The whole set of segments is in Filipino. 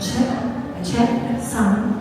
check, a check, sign.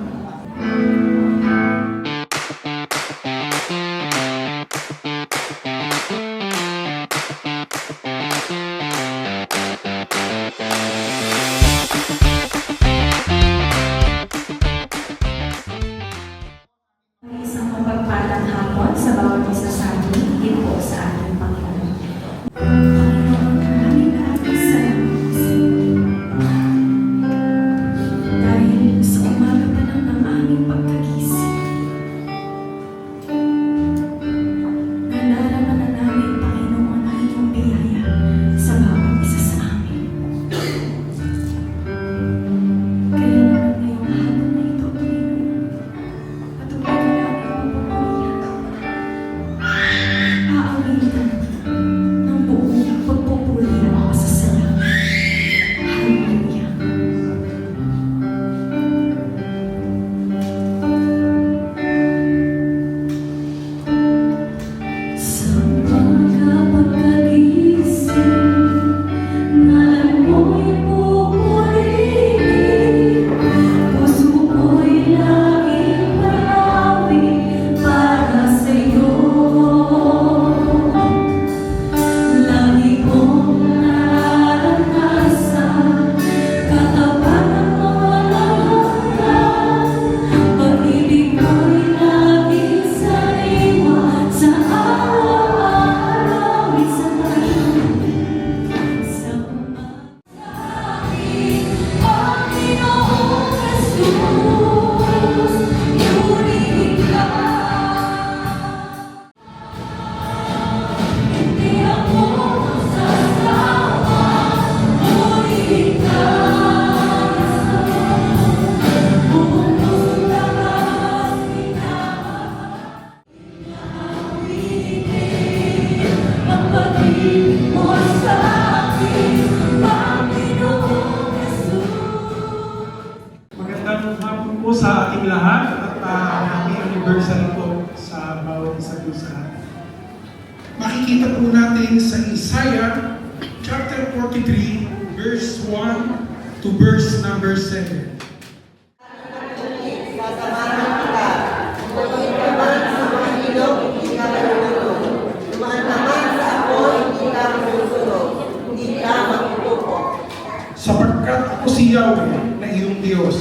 Ako si Yahweh na iyong Diyos,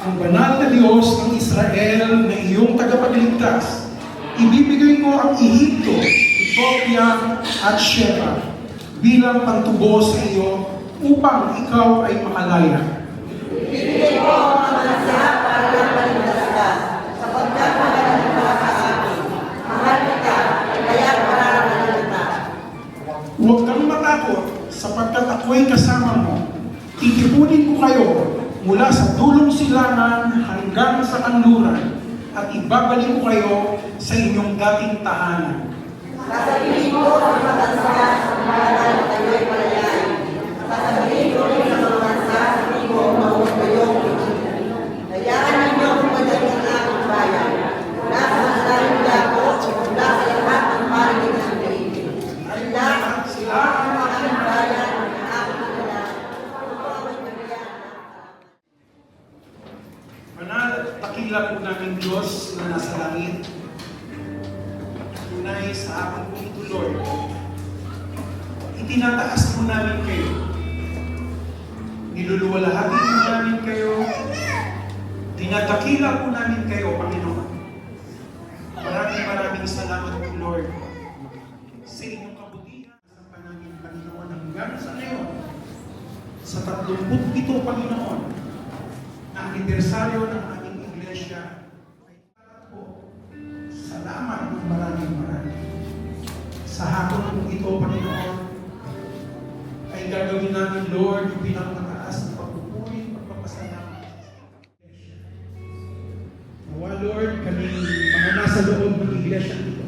ang banal na Diyos ng Israel na iyong tagapagligtas. Ibibigay ko ang Ehipto, Ethiopia at Sheba bilang pantubo sa iyo upang ikaw ay makalaya. Huwag kang matakot sapagkat ako'y kasama mo. Titipunin ko kayo mula sa dulong silangan hanggang sa kanluran at ibabalik ko kayo sa inyong dating tahanan. Sasabihin ko sa mga bansa sa pangalan na kayo'y palayain. Sasabihin ko rin sa mga bansa sa na huwag kayong pipigil. Ay gagawin namin, Lord, yung pinakamataas na pagpupuri, pagpapasalamat. Nawa, Lord, kami mga nasa loob ng iglesia ito.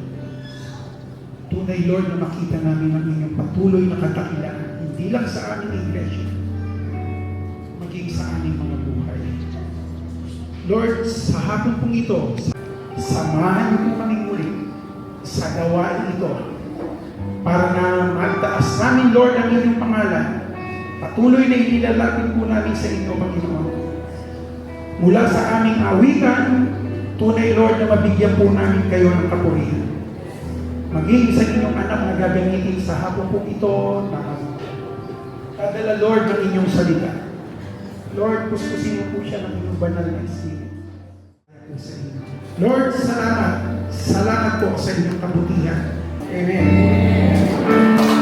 Tunay, Lord, na makita namin ang inyong patuloy na katakilan, hindi lang sa aming iglesia, maging sa aming mga buhay. Lord, sa hapon pong ito, samahan niyo kami muli sa gawain ito para na magtaas namin, Lord, ang inyong pangalan. Patuloy na inilalapit po namin sa inyo, Panginoon. Mula sa aming awikan, tunay Lord na mabigyan po namin kayo ng kapurihan. Maging sa inyong anak na gagamitin sa hapon po ito na kadala Lord ng inyong salita. Lord, kuskusin mo po siya ng inyong banal na espiritu. Lord, salamat. Salamat po sa inyong kabutihan. Amen. Thank you.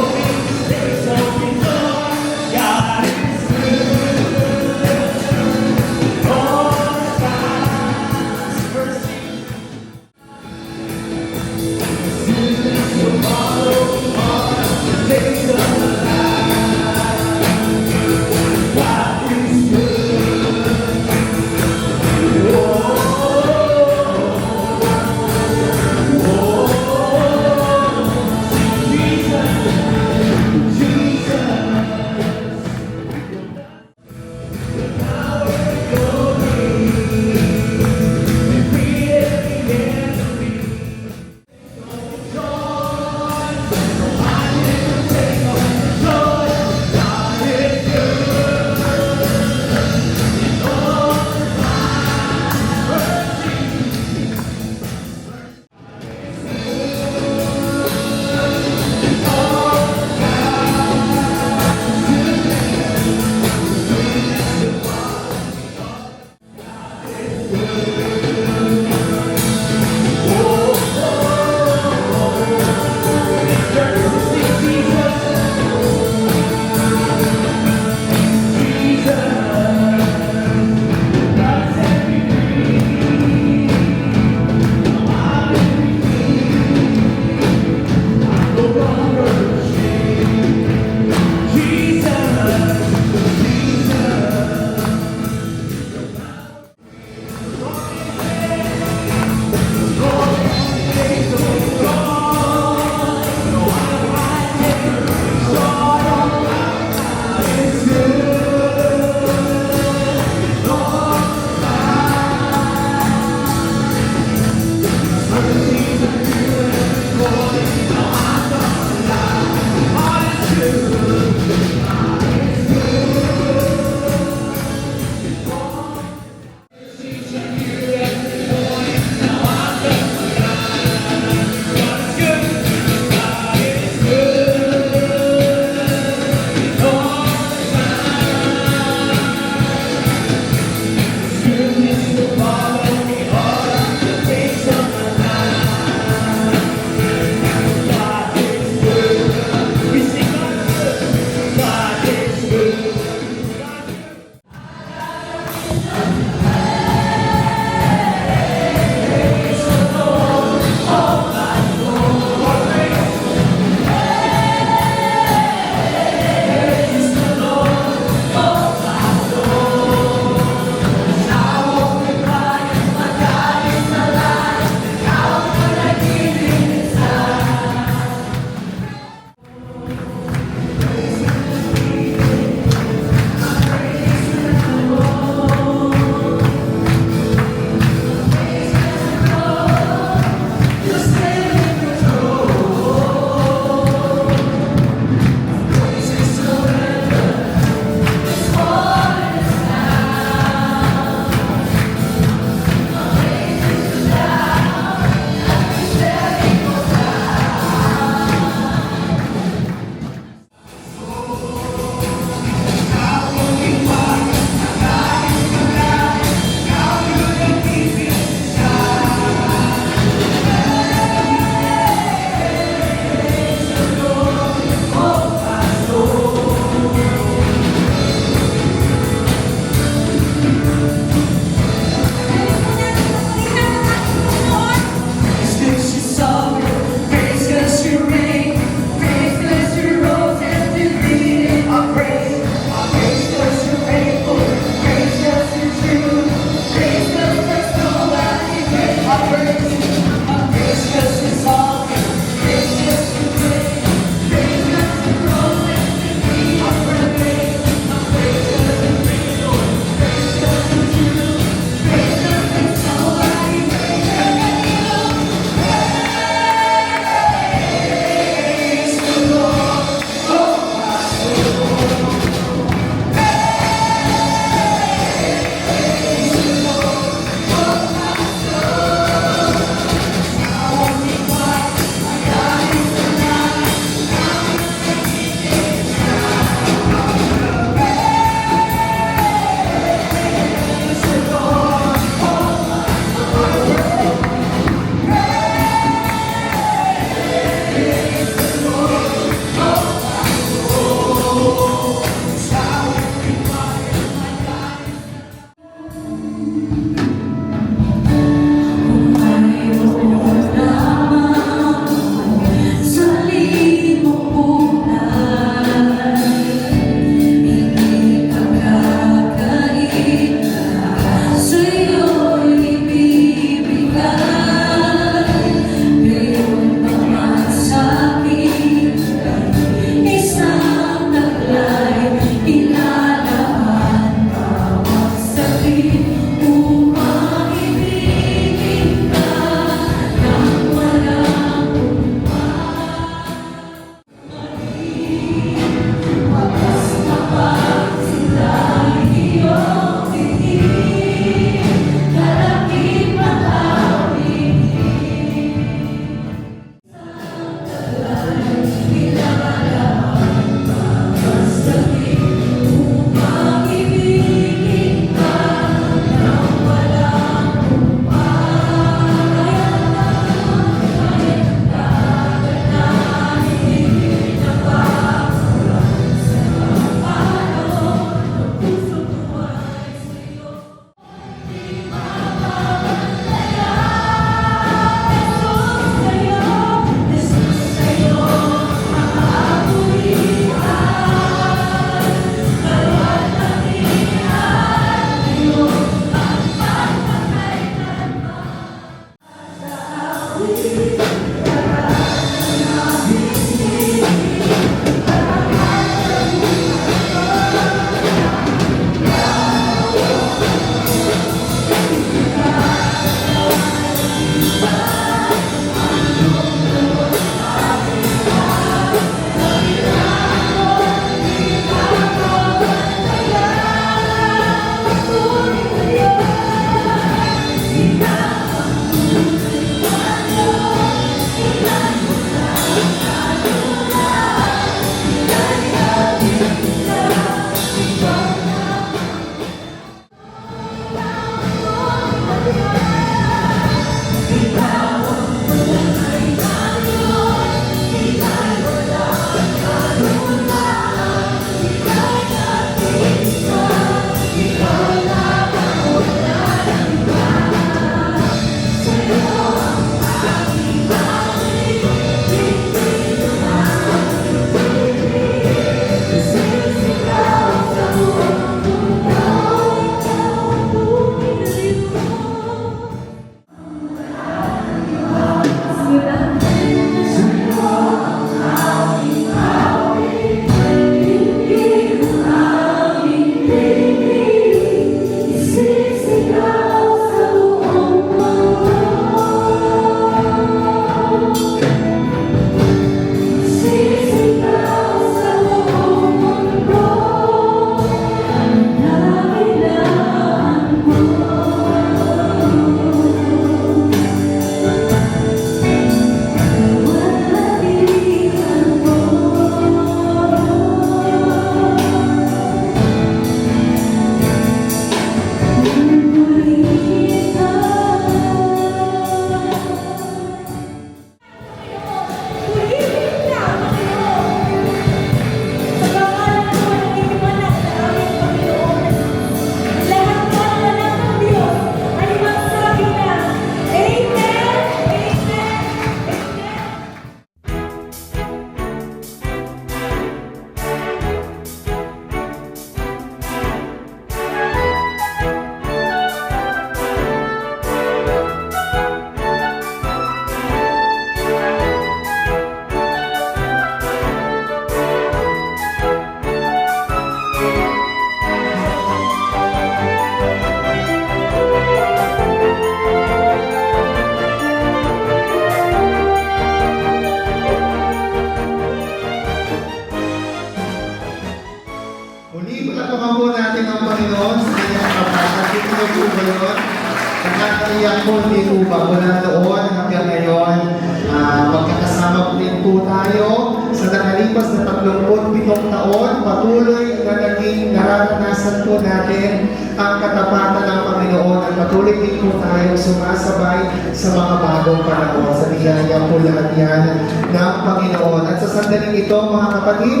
Lahat yan ng Panginoon. At sa sandaling ito, mga kapatid,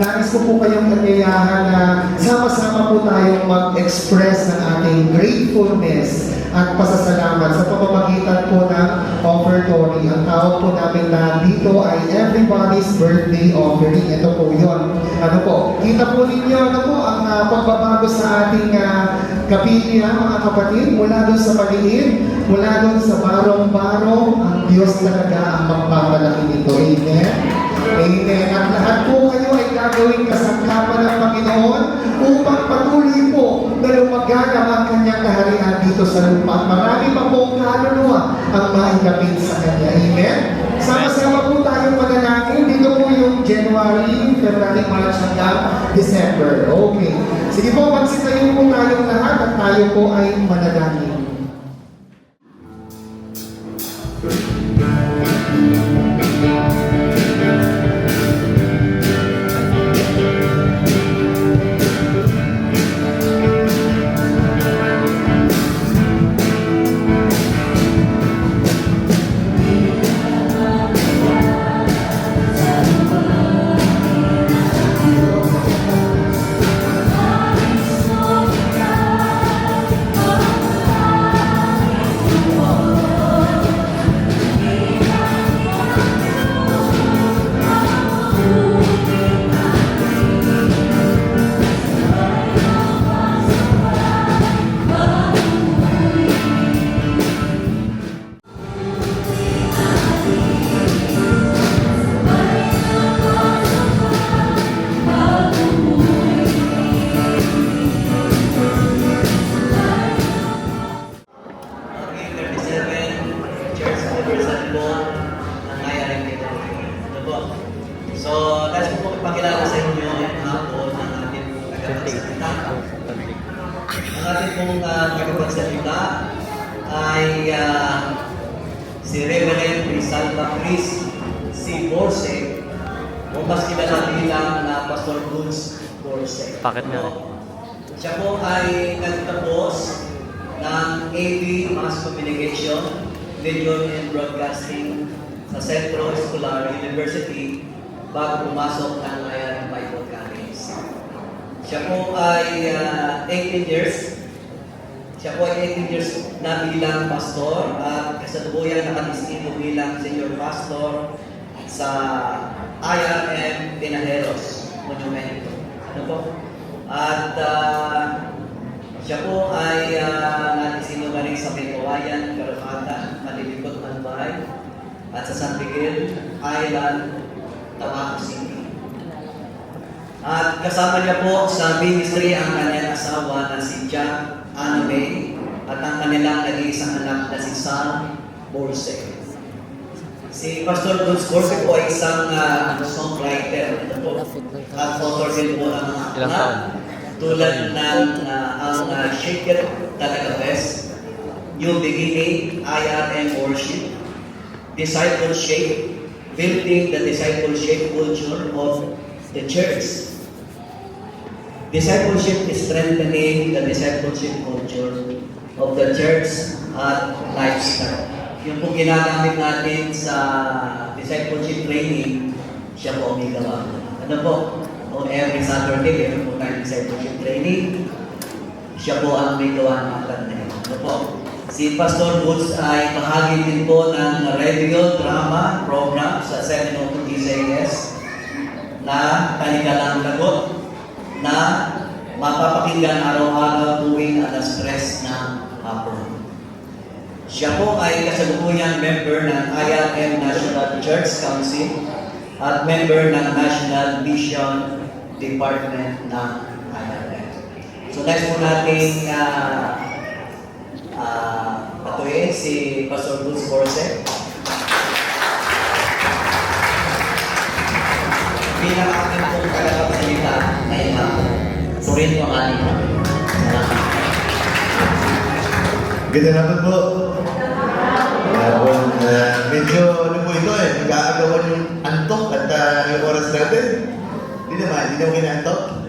nais ko po kayong nagyayahan na sama-sama po tayong mag-express ng ating gratefulness at pasasalamat sa pamamagitan po ng offertory. Ang tawag po namin na dito ay everybody's birthday offering. Ito po yun. Ano po, kita po ninyo ano po ang ah, pagbabago sa ating uh, kapilya mga kapatid mula doon sa maliit, mula doon sa barong-barong, ang Diyos talaga ang magpapalaki nito. Amen? Amen. At lahat po kayo ay gagawing kasangkapan ng Panginoon upang patuloy po na lumaganap ang kanyang kaharian dito sa lupa. Marami pa pong kaluluwa ang mailapit sa kanya. Amen? Sama-sama po tayong manalangin. Dito po yung January, February, March hanggang December. Okay. Sige po, magsitayo po tayong lahat at tayo po ay manalangin. 16 years na bilang pastor at kasalubuyan kasalukuyan nakadistingo bilang senior pastor sa IRM Pinajeros, Monumento. Ano po? At uh, siya po ay uh, natisino na rin sa Mekowayan, Karapata, Malilipot, Malbay, at sa San Miguel, Island, Tabaco City. At kasama niya po sa ministry ang kanyang asawa na si Jack Anne May at ang kanilang nag-iisang anak na si Sam Borse. Si Pastor Dulce Borse po ay isang uh, songwriter po, at author din po ng mga taon? tulad ng uh, ang uh, Shake It Talaga Best, New Beginning, IRM Worship, Discipleship, Building the Discipleship Culture of the Church. Discipleship is strengthening the discipleship culture of the church at lifestyle. Yung po ginagamit natin sa discipleship training, siya po ang gawa. Ano po? On every Saturday, meron po tayong discipleship training. Siya po ang may gawa ng aklat. Ano po? Si Pastor Woods ay bahagi din po ng radio drama program sa 702 DCS na Kanigalang Lagot na mapapakinggan araw-araw tuwing alas 3 ng hapon. Siya po ay kasalukuyang member ng IRM National Church Council at member ng National Mission Department ng IRM. So next po nating uh, uh, patuloy si Pastor Luz Borse. bilang aking pong tagapagsalita ngayong hapon. Purihin po po. Hapon, uh, medyo ano po ito eh, nag-aagawan yung antok at uh, yung oras natin. Hindi naman, hindi naman kinaantok.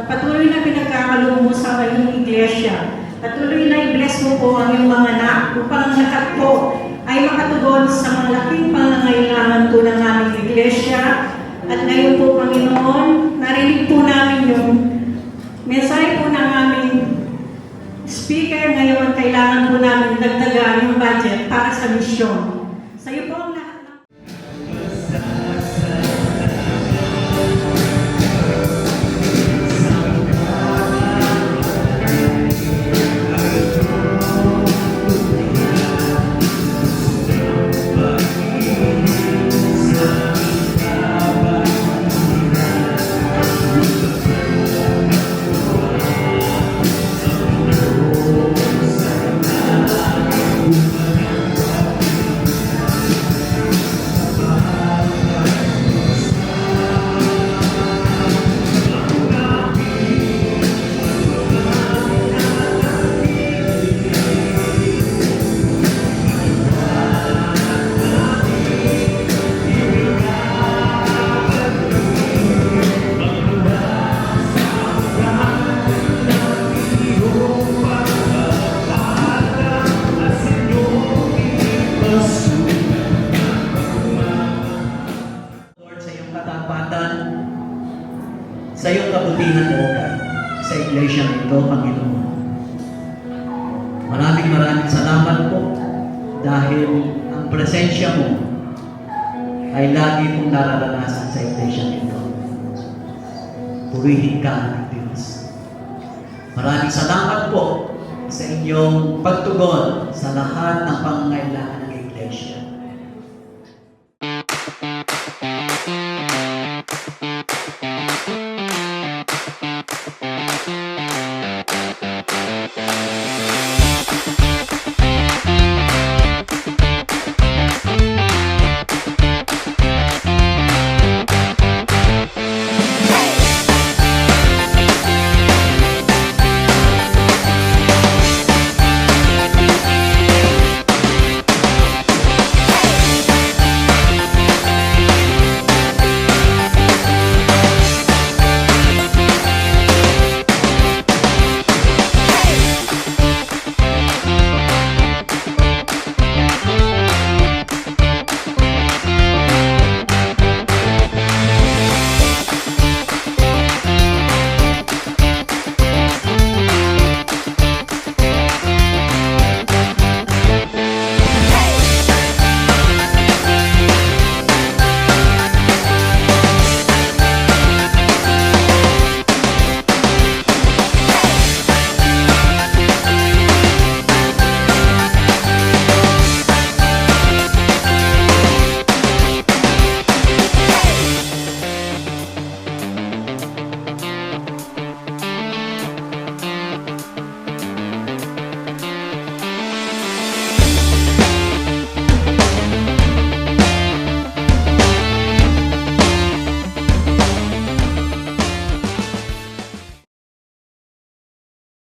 Na patuloy na pinagkakaloob mo sa iyong iglesia. Patuloy na i-bless mo po ang iyong mga anak upang ang lahat po ay makatugon sa malaking pangangailangan po ng aming iglesia. At ngayon po, Panginoon, narinig po namin yung mensahe po ng aming speaker. Ngayon, kailangan po namin dagdagan yung budget para sa misyon. Purihin ka ng Diyos. Maraming salamat po sa inyong pagtugon sa lahat ng pangangailangan